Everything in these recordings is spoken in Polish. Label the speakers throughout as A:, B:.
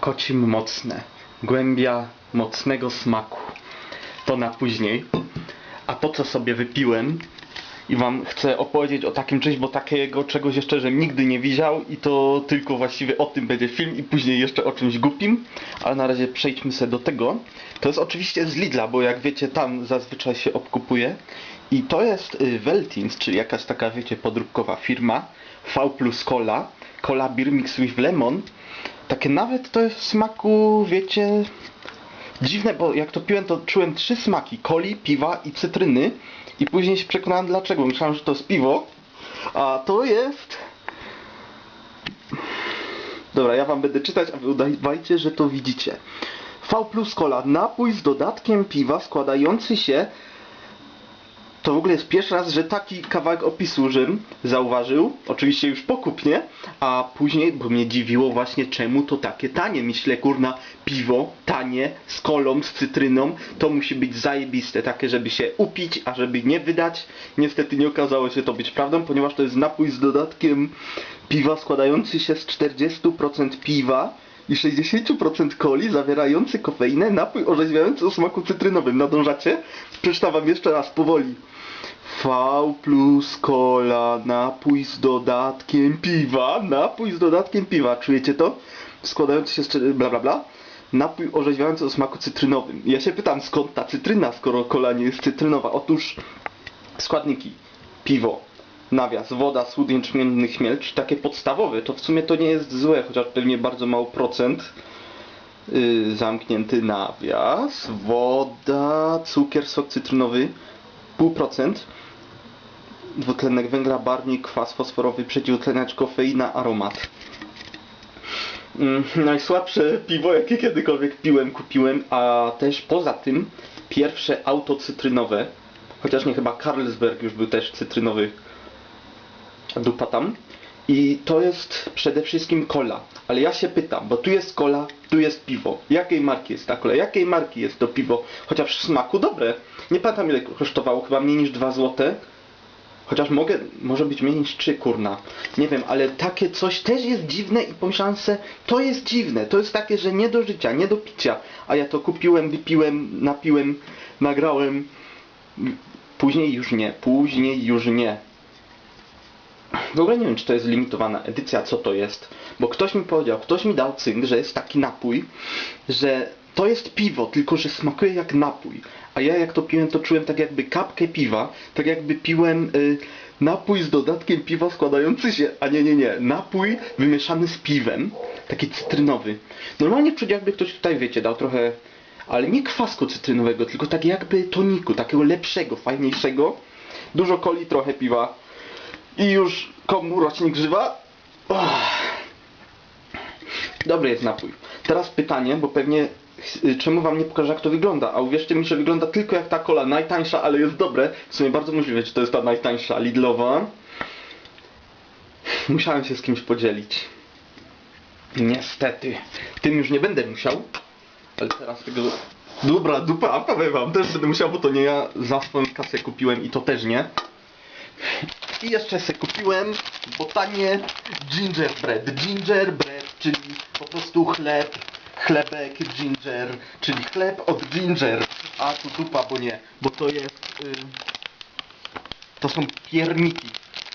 A: Okocim mocne. Głębia mocnego smaku. To na później. A to, co sobie wypiłem i wam chcę opowiedzieć o takim czymś, bo takiego czegoś jeszcze, że nigdy nie widział i to tylko właściwie o tym będzie film i później jeszcze o czymś głupim. Ale na razie przejdźmy sobie do tego. To jest oczywiście z Lidla, bo jak wiecie, tam zazwyczaj się obkupuje. I to jest y, Veltins, czyli jakaś taka, wiecie, podróbkowa firma. V plus Cola. Cola Beer Mix with Lemon. Takie nawet to jest w smaku, wiecie, dziwne, bo jak to piłem, to czułem trzy smaki. Coli, piwa i cytryny. I później się przekonałem dlaczego. Myślałem, że to jest piwo. A to jest... Dobra, ja wam będę czytać, a wy udawajcie, że to widzicie. V plus Cola. Napój z dodatkiem piwa składający się to w ogóle jest pierwszy raz, że taki kawałek opisu Rzym zauważył, oczywiście już pokupnie, a później, bo mnie dziwiło właśnie czemu to takie tanie. Myślę, kurna, piwo tanie, z kolą, z cytryną, to musi być zajebiste, takie, żeby się upić, a żeby nie wydać. Niestety nie okazało się to być prawdą, ponieważ to jest napój z dodatkiem piwa składający się z 40% piwa, i 60% coli zawierający kofeinę, napój orzeźwiający o smaku cytrynowym. Nadążacie? Przeczytam jeszcze raz powoli. V plus cola, napój z dodatkiem piwa, napój z dodatkiem piwa. Czujecie to? Składający się z bla bla bla. Napój orzeźwiający o smaku cytrynowym. Ja się pytam skąd ta cytryna, skoro kola nie jest cytrynowa. Otóż składniki. Piwo, nawias, woda, słód jęczmienny chmiel, czy takie podstawowe, to w sumie to nie jest złe, chociaż pewnie bardzo mało procent. Yy, zamknięty nawias, woda, cukier, sok cytrynowy, pół procent. Dwutlenek węgla, barwnik, kwas fosforowy, przeciwutleniacz, kofeina, aromat. Mm, najsłabsze piwo, jakie kiedykolwiek piłem, kupiłem, a też poza tym pierwsze auto cytrynowe, chociaż nie chyba Carlsberg już był też cytrynowy dupa tam. I to jest przede wszystkim cola. Ale ja się pytam, bo tu jest cola, tu jest piwo. Jakiej marki jest ta cola? Jakiej marki jest to piwo? Chociaż w smaku dobre. Nie pamiętam ile kosztowało, chyba mniej niż 2 złote. Chociaż mogę, może być mniej niż 3 kurna. Nie wiem, ale takie coś też jest dziwne i pomyślałem se, to jest dziwne. To jest takie, że nie do życia, nie do picia. A ja to kupiłem, wypiłem, napiłem, nagrałem. Później już nie, później już nie. W ogóle nie wiem, czy to jest limitowana edycja, co to jest. Bo ktoś mi powiedział, ktoś mi dał cynk, że jest taki napój, że to jest piwo, tylko że smakuje jak napój. A ja jak to piłem, to czułem tak jakby kapkę piwa, tak jakby piłem y, napój z dodatkiem piwa składający się, a nie, nie, nie, napój wymieszany z piwem, taki cytrynowy. Normalnie czuć jakby ktoś tutaj, wiecie, dał trochę, ale nie kwasku cytrynowego, tylko tak jakby toniku, takiego lepszego, fajniejszego. Dużo coli, trochę piwa. I już komu rocznik żywa? Dobry jest napój. Teraz pytanie, bo pewnie y, czemu wam nie pokażę jak to wygląda, a uwierzcie mi, że wygląda tylko jak ta kola, najtańsza, ale jest dobre. W sumie bardzo możliwe, że to jest ta najtańsza, Lidlowa. Musiałem się z kimś podzielić. Niestety. Tym już nie będę musiał, ale teraz tego... Dobra, dupa, powiem wam, też będę musiał, bo to nie ja za swoją kasę kupiłem i to też nie. I jeszcze se kupiłem, bo tanie gingerbread. Gingerbread, czyli po prostu chleb, chlebek ginger, czyli chleb od ginger. A tu dupa, bo nie, bo to jest... Y, to są pierniki.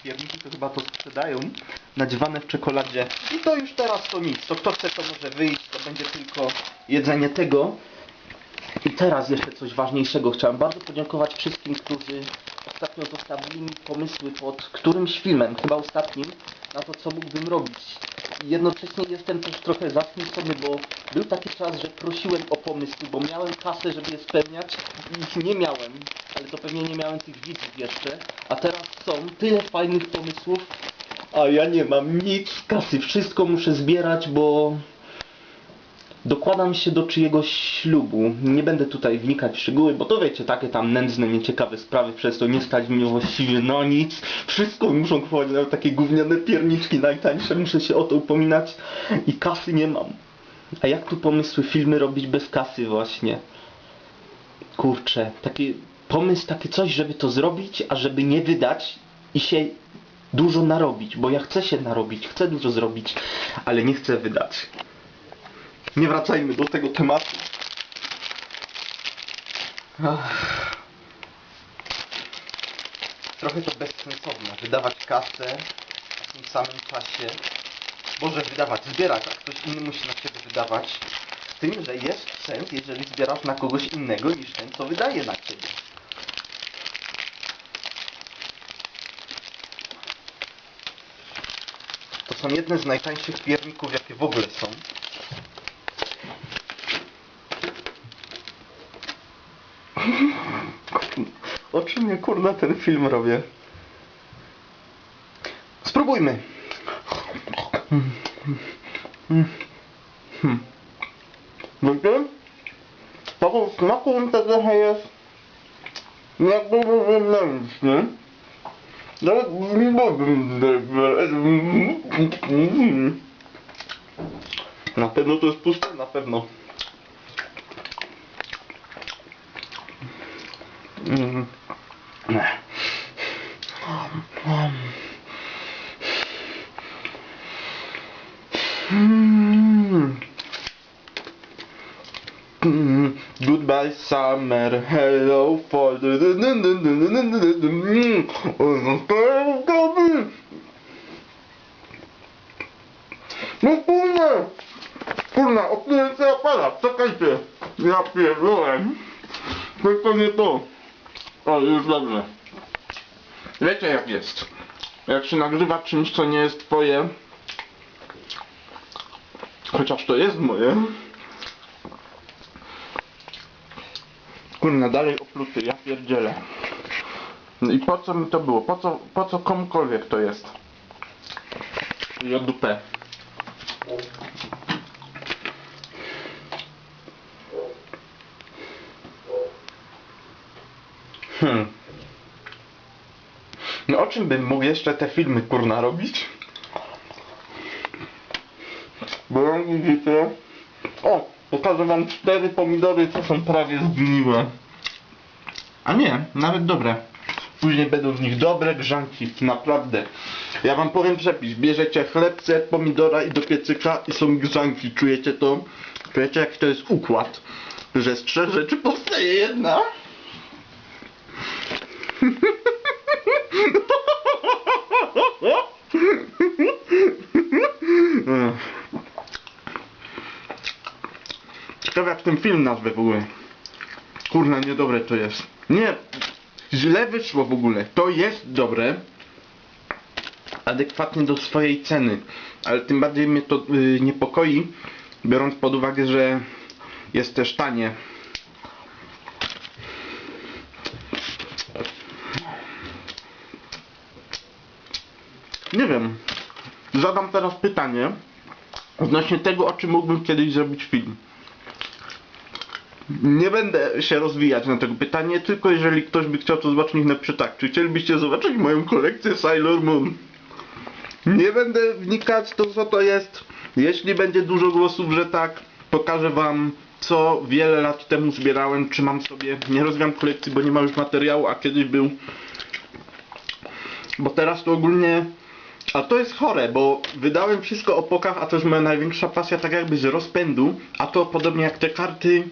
A: Pierniki to chyba to sprzedają, nadziewane w czekoladzie. I to już teraz to nic, to kto chce to może wyjść, to będzie tylko jedzenie tego. I teraz jeszcze coś ważniejszego. Chciałem bardzo podziękować wszystkim, którzy ostatnio zostawili mi pomysły pod którymś filmem, chyba ostatnim, na to, co mógłbym robić. I jednocześnie jestem też trochę zachwycony, bo był taki czas, że prosiłem o pomysły, bo miałem kasę, żeby je spełniać i ich nie miałem. Ale to pewnie nie miałem tych widzów jeszcze. A teraz są tyle fajnych pomysłów, a ja nie mam nic z kasy. Wszystko muszę zbierać, bo dokładam się do czyjegoś ślubu. Nie będę tutaj wnikać w szczegóły, bo to wiecie, takie tam nędzne, nieciekawe sprawy, przez to nie stać mnie właściwie na nic. Wszystko muszą kupować, nawet takie gówniane pierniczki najtańsze, muszę się o to upominać i kasy nie mam. A jak tu pomysły filmy robić bez kasy właśnie? Kurczę, taki pomysł, takie coś, żeby to zrobić, a żeby nie wydać i się dużo narobić, bo ja chcę się narobić, chcę dużo zrobić, ale nie chcę wydać. Nie wracajmy do tego tematu. Trochę to bezsensowne. Wydawać kasę w tym samym czasie. Boże, wydawać, zbierać, a ktoś inny musi na ciebie wydawać. Z tym, że jest sens, jeżeli zbierasz na kogoś innego niż ten, co wydaje na ciebie. To są jedne z najtańszych pierników, jakie w ogóle są. O czym ja kurna ten film robię? Spróbujmy. Wiecie? Taką smaku to trochę jest jakby wewnętrzny. Nawet nie mogę Na pewno to jest puste? Na pewno. Mm. Summer, hello fall. No kurna! Kurna, odkryję sobie aparat, czekajcie. Ja pierdolę. Tylko nie to. O, już dobrze. Wiecie jak jest. Jak się nagrywa czymś, co nie jest twoje, chociaż to jest moje. Kurna, dalej opluty, ja pierdzielę. No I po co mi to było? Po co, po co komukolwiek to jest? Dupę. Hmm. No o czym bym mógł jeszcze te filmy kurna robić? Bo jak widzicie... O! Pokażę wam cztery pomidory, co są prawie zgniłe. A nie, nawet dobre. Później będą z nich dobre grzanki, naprawdę. Ja wam powiem przepis. Bierzecie chlebce, pomidora i do piecyka i są grzanki. Czujecie to? Czujecie jaki to jest układ? Że z trzech rzeczy powstaje jedna? Ciekawe jak ten film nazwę w ogóle. Kurna, niedobre to jest. Nie, źle wyszło w ogóle. To jest dobre. Adekwatnie do swojej ceny. Ale tym bardziej mnie to y, niepokoi, biorąc pod uwagę, że jest też tanie. Nie wiem. Zadam teraz pytanie odnośnie tego, o czym mógłbym kiedyś zrobić film. Nie będę się rozwijać na tego pytanie, tylko jeżeli ktoś by chciał to zobaczyć, niech napisze tak. Czy chcielibyście zobaczyć moją kolekcję Sailor Moon? Nie będę wnikać to, co to jest. Jeśli będzie dużo głosów, że tak, pokażę wam, co wiele lat temu zbierałem. Trzymam sobie, nie rozwijam kolekcji, bo nie ma już materiału, a kiedyś był. Bo teraz to ogólnie... A to jest chore, bo wydałem wszystko o pokach, a to jest moja największa pasja, tak jakby z rozpędu. A to podobnie jak te karty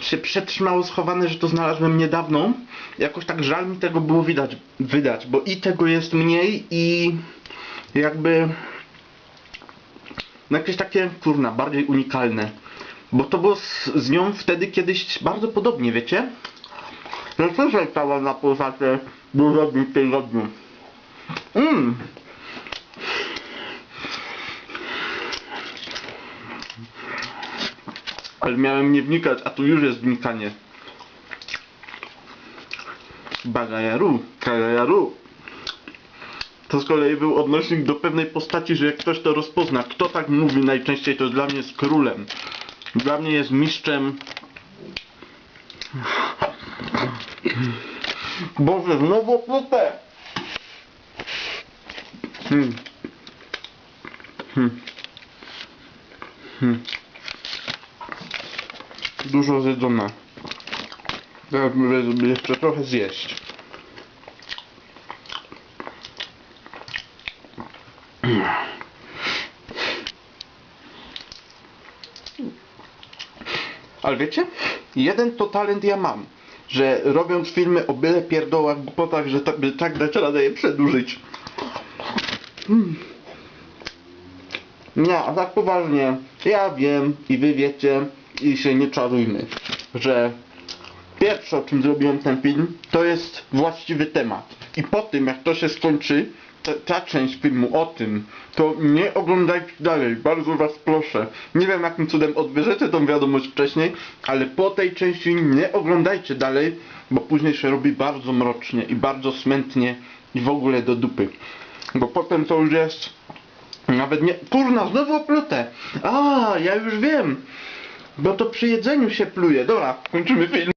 A: się przetrzymało schowane, że to znalazłem niedawno. Jakoś tak żal mi tego było widać, wydać, bo i tego jest mniej i jakby no jakieś takie, kurna, bardziej unikalne. Bo to było z, z nią wtedy kiedyś bardzo podobnie, wiecie? No co stało na pozadzie dużo dni w tygodniu? Mmm. Ale miałem nie wnikać, a tu już jest wnikanie. Bagajaru, kagajaru. To z kolei był odnośnik do pewnej postaci, że jak ktoś to rozpozna, kto tak mówi najczęściej, to dla mnie jest królem. Dla mnie jest mistrzem. Boże, znowu oplute! Hmm. Hmm. Hmm. Dużo zjedzone. Teraz jeszcze trochę zjeść. Ale wiecie, jeden to talent ja mam, że robiąc filmy o byle pierdołach, głupotach, że tak, tak dać radę je przedłużyć. Mm. Nie, a tak poważnie, ja wiem i wy wiecie i się nie czarujmy, że pierwsze o czym zrobiłem ten film to jest właściwy temat. I po tym jak to się skończy, ta, ta część filmu o tym, to nie oglądajcie dalej, bardzo was proszę. Nie wiem jakim cudem odbierzecie tą wiadomość wcześniej, ale po tej części nie oglądajcie dalej, bo później się robi bardzo mrocznie i bardzo smętnie i w ogóle do dupy. Bo potem to już jest nawet nie... Kurna, znowu oplutę! A, ja już wiem! Bo to przy jedzeniu się pluje. Dobra, kończymy film.